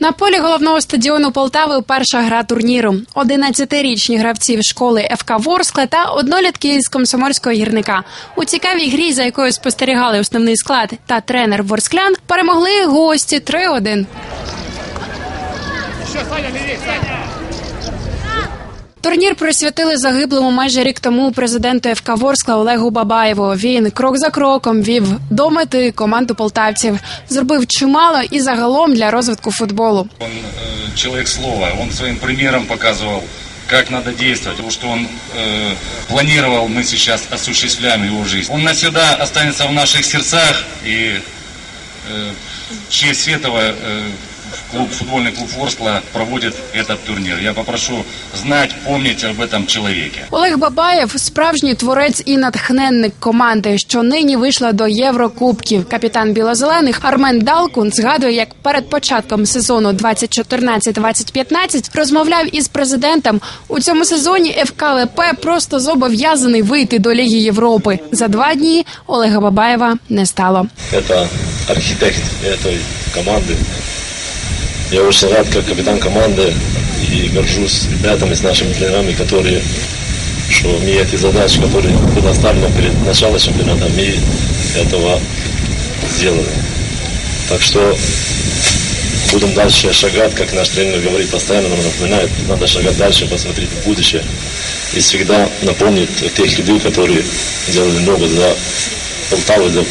На полі головного стадіону Полтави перша гра турніру. 11-річні гравці школи ФК Ворскла та однолітки із комсомольського гірника. У цікавій грі, за якою спостерігали основний склад та тренер Ворсклян, перемогли гості 3-1. Турнір присвятили загиблому майже рік тому президенту ФК Ворскла Олегу Бабаєву. Він крок за кроком вів до мети команду полтавців. Зробив чимало і загалом для розвитку футболу. Он э, человек слова, он своим примером показывал, как надо действовать, потому что он э, планировал, мы сейчас осуществляем его жизнь. Он навсегда останется в наших сердцах, и э, в честь этого э, клуб, футбольный клуб Ворскла проводит этот турнир. Я попрошу знать, помнить об этом человеке. Олег Бабаєв справжній творець і натхненник команди, що нині вийшла до Єврокубків. Капітан білозелених Армен Далкун згадує, як перед початком сезону 2014-2015 розмовляв із президентом. У цьому сезоні ФК ЛП просто зобов'язаний вийти до Ліги Європи. За два дні Олега Бабаєва не стало. это архитект этой команды. Я очень рад, как капитан команды, и горжусь ребятами, с нашими тренерами, которые, что мы эти задачи, которые предоставлены перед началом чемпионата, мы этого сделали. Так что будем дальше шагать, как наш тренер говорит постоянно, нам напоминает, надо шагать дальше, посмотреть в будущее. И всегда напомнить о тех людей, которые делали много за Полтаву, за,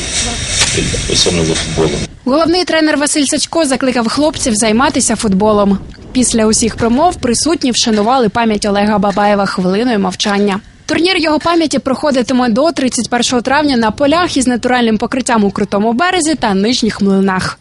особенно за футболом. Головний тренер Василь Сачко закликав хлопців займатися футболом. Після усіх промов присутні вшанували пам'ять Олега Бабаєва хвилиною мовчання. Турнір його пам'яті проходитиме до 31 травня на полях із натуральним покриттям у крутому березі та нижніх млинах.